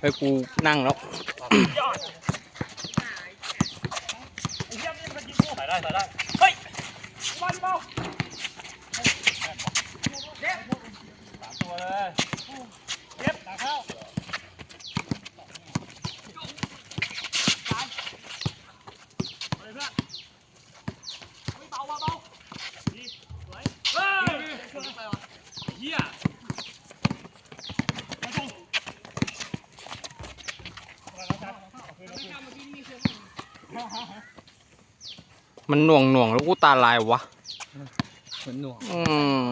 ไปกูนั่งแล้วยอดไอ้เหี้ยมันยิงกูถ่ายได้ถ่าวันเบาเย็บสามตัวเลยเย็บตาเข้าไปเพื่อนไม่เบาว่ะเบาดีสวยเฮ้ยเหี้ยไม่ต้อง มันหน่วงหน่วงๆแล้วกูตาลายวะ เหมือนหน่วง อื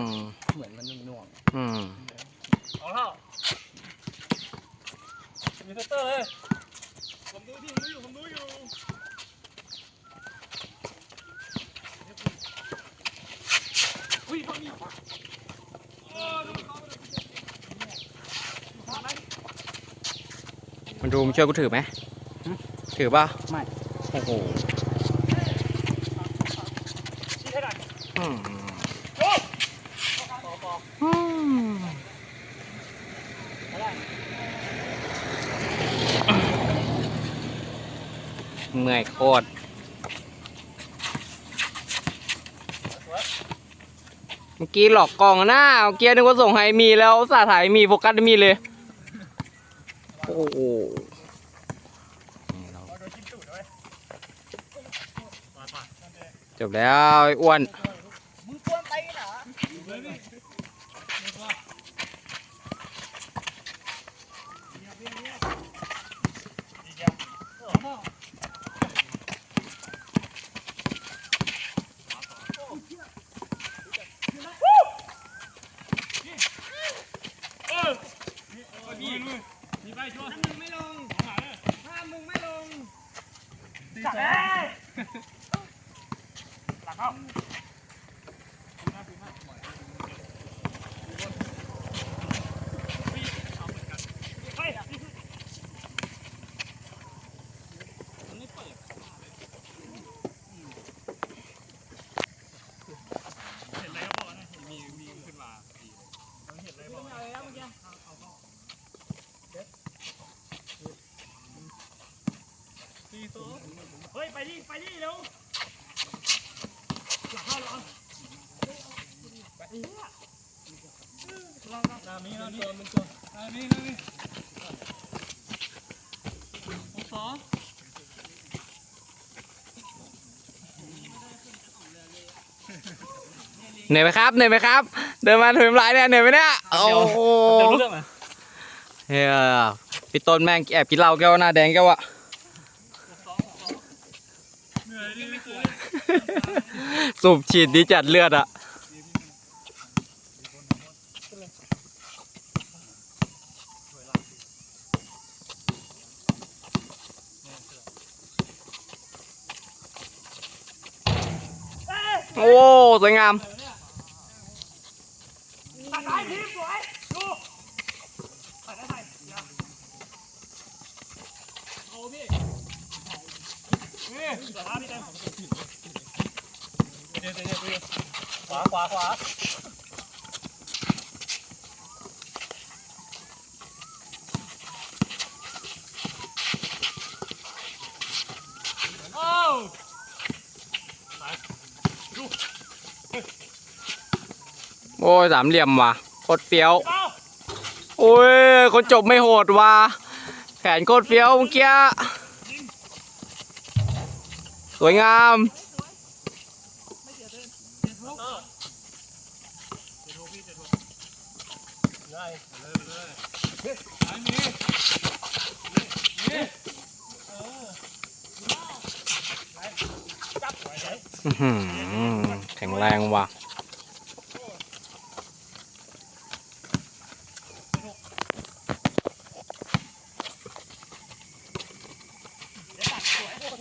ม เหมือนมันหน่วงอืมเอาเข้ามีเซตเตอร์เลยผมดูที่ผมดูอยู่ผมดูอยู่อุ้ยเขามีโอ้ดูเขาไปเลยทำไหมมันดูมึงช่วยกูถือไหม ถือป่ะ ไม่ โอ้โหชี้ให้หน่ อืมอืมเมื่อยโคตรเมื่อกี้หลอกกล่องอะนะเมื่อกี้นึกว่าส่งให้มีแล้วสาถ่ายมีโฟกัสมีเลย โอ้โหนี่เรา เอาโดนจิ้มตูดเลยมาป่ะ จบแล้วไอ้อ้วนไม่กลัวเงียบเงียบเงียบดีเดียวโอ้โหเออนี่นี่นี่ไปชัวร์ถ้ามึงไม่ลงถ้ามึงไม่ลงจัดเลยหลังเข้าเฮ้ยมันไม่เปิดเห็นอะไรก็บอกนะ เห็นมีมีขึ้นมาเห็นอะไรบอกอะไรแล้วเมื่อกี้เอาเอาเข้าเด็ดสี่สองเฮ้ย ไปดิ ไปดิเร็วหลังเข้าหลัง ไปดิลองลองนามีนามีนามีนามีหกสองเหนื่อยไหมครับเหนื่อยไหมครับ เดินมาถึงลายเนี่ยเหนื่อยไหมเนี่ยโอ้โหเดี๋ยวรู้เรื่องไหมเฮียพี่ต้นแม่งแอบกินเหล้าแก้วหน้าแดงแก้วอะเหนื่อยดิไม่เคยสูบฉีดดีจัดเลือดอะโอ้สวยงาม ตัดสายทีสวยดูถ่ายได้ถ่ายเดี๋ยวเอาพี่นี่เดี๋ยวนะพี่เต็มเดี๋ยวเดี๋ยว โอ้สวเดี๋ยวขวาขวาขวาโอ้ไปดู โอ้ยสามเหลี่ยมว่ะโคตรเฟี้ยว โอ้ย คนจบไม่โหดว่ะแขนโคตรเฟี้ยวเมื่อกี้สวยงามเออเดี๋ยวโพ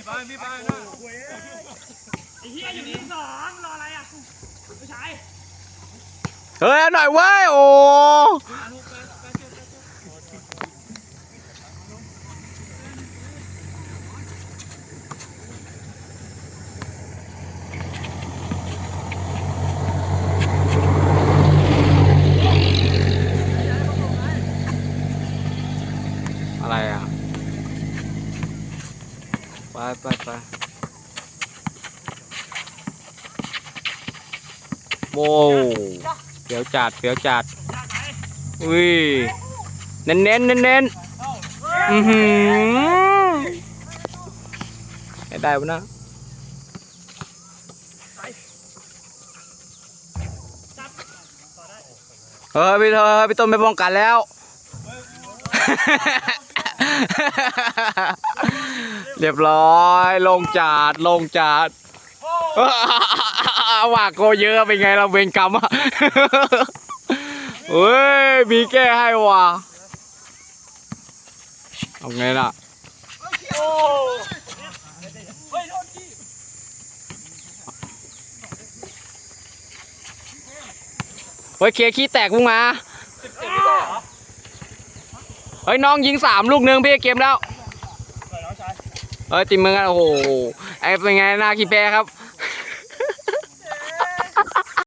ี่ไปพี่ไปนะไอ้เหี้ยอยู่ที่สองรออะไรอะไม่ใช่เฮ้ยเอาหน่อยเว้ย โอ้ อะไรอะ ไปไปไป โว้วเปียวจัดเปียวจัดอุ้ยเน้นเน้นเน้นเน้นอือหือให้ได้ปะนะเฮ้ยพี่เธอพี่ต้นไม่ป้องกันแล้ว เรียบร้อย ลงจาดลงจาด ว่าโกเยอะเป็นไงเราเวรกรรมอะเฮ้ยมีแก้ให้ว่ะเอาไงล่ะโอ้เฮ้ยโดนที่เฮ้ยเคร์ขี้แตกมึงมาเฮ้ยน้องยิงสามลูกหนึ่งพี่เกมแล้วเฮ้ยติมมึงอะโอ้โหไอ้เป็นไงหน้าขี้แพ้ครับ